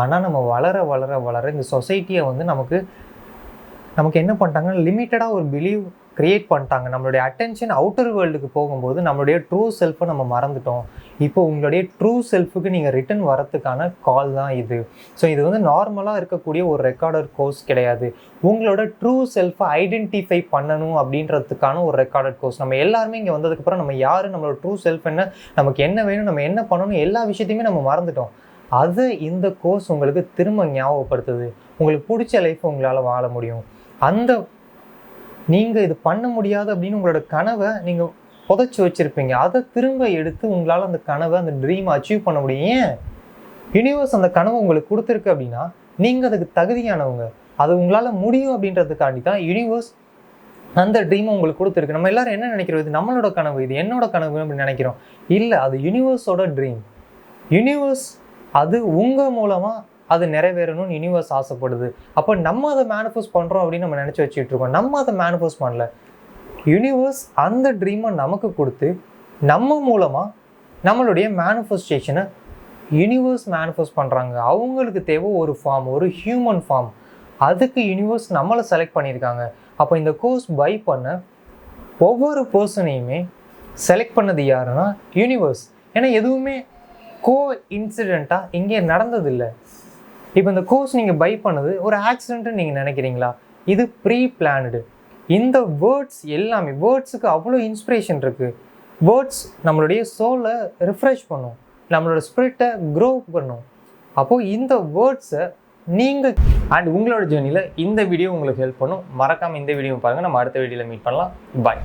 ஆனால் நம்ம வளர வளர வளர இந்த சொசைட்டியை வந்து நமக்கு நமக்கு என்ன பண்ணிட்டாங்கன்னா லிமிட்டடாக ஒரு பிலீவ் க்ரியேட் பண்ணிட்டாங்க. நம்மளுடைய அட்டென்ஷன் அவுட்டர் வேர்ல்டுக்கு போகும்போது நம்மளுடைய ட்ரூ செல்ஃபை நம்ம மறந்துட்டோம். இப்போ உங்களுடைய ட்ரூ செல்ஃபுக்கு நீங்கள் ரிட்டர்ன் வரத்துக்கான கால் தான் இது. ஸோ இது வந்து நார்மலாக இருக்கக்கூடிய ஒரு ரெக்கார்டர் கோர்ஸ் கிடையாது. உங்களோட ட்ரூ செல்ஃபை ஐடென்டிஃபை பண்ணணும் அப்படின்றதுக்கான ஒரு ரெக்கார்டர் கோர்ஸ் நம்ம எல்லாருமே இங்கே வந்ததுக்கப்புறம் நம்ம யார்? நம்மளோட ட்ரூ செல்ஃப் என்ன நமக்கு என்ன வேணும் நம்ம என்ன பண்ணணும் எல்லா விஷயத்தையுமே நம்ம மறந்துட்டோம். அது இந்த கோர்ஸ் உங்களுக்கு திரும்ப ஞாபகப்படுத்துது. உங்களுக்கு பிடிச்ச லைஃப் உங்களால் வாழ முடியும். அந்த நீங்கள் இது பண்ண முடியாது அப்படின்னு உங்களோட கனவை நீங்கள் புதைச்சி வச்சுருப்பீங்க. அதை திரும்ப எடுத்து உங்களால் அந்த கனவை அந்த ட்ரீமை அச்சீவ் பண்ண முடியும். ஏன்? யூனிவர்ஸ் அந்த கனவை உங்களுக்கு கொடுத்துருக்கு அப்படின்னா நீங்கள் அதுக்கு தகுதியானவங்க. அது உங்களால் முடியும் அப்படின்றதுக்காண்டி தான் யூனிவர்ஸ் அந்த ட்ரீமை உங்களுக்கு கொடுத்துருக்கு. நம்ம எல்லாரும் என்ன நினைக்கிறோம்? இது நம்மளோட கனவு இது என்னோட கனவு அப்படின்னு நினைக்கிறோம். இல்லை அது யூனிவர்ஸோட ட்ரீம் யூனிவர்ஸ் அது உங்கள் மூலமாக அது நிறைவேறணும்னு யூனிவர்ஸ் ஆசைப்படுது. அப்போ நம்ம அதை மேனிஃபெஸ்ட் பண்ணுறோம் அப்படின்னு நம்ம நினச்சி வச்சுட்டு இருக்கோம். நம்ம அதை மேனிஃபெஸ்ட் பண்ணல. யூனிவர்ஸ் அந்த ட்ரீமை நமக்கு கொடுத்து நம்ம மூலமாக நம்மளுடைய மேனிஃபெஸ்டேஷனை யூனிவர்ஸ் மேனிஃபெஸ்ட் பண்ணுறாங்க அவங்களுக்கு தேவை ஒரு ஃபார்ம் ஒரு ஹியூமன் ஃபார்ம் அதுக்கு யூனிவர்ஸ் நம்மளை செலக்ட் பண்ணியிருக்காங்க. அப்போ இந்த கோர்ஸ் பை பண்ண ஒவ்வொரு பர்சனையுமே செலக்ட் பண்ணது யாருன்னா யூனிவர்ஸ் ஏன்னா எதுவுமே கோ இன்சிடெண்ட்டாக இங்கே நடந்ததில்லை. இப்போ இந்த கோர்ஸ் நீங்கள் பை பண்ணது ஒரு ஆக்சிடென்ட்னு நீங்கள் நினைக்கிறீங்களா? இது ப்ரீ பிளானடு இந்த வேர்ட்ஸ் எல்லாமே வேர்ட்ஸுக்கு அவ்வளோ இன்ஸ்பிரேஷன் இருக்குது வேர்ட்ஸ் நம்மளுடைய சோலை ரிஃப்ரெஷ் பண்ணும். நம்மளோட ஸ்பிரிட்டை க்ரோ பண்ணும். அப்போது இந்த வேர்ட்ஸை நீங்கள் அண்ட் உங்களோட ஜேர்னியில் இந்த வீடியோ உங்களுக்கு ஹெல்ப் பண்ணும். மறக்காமல் இந்த வீடியோ பாருங்கள் நம்ம அடுத்த வீடியோவில் மீட் பண்ணலாம். பாய்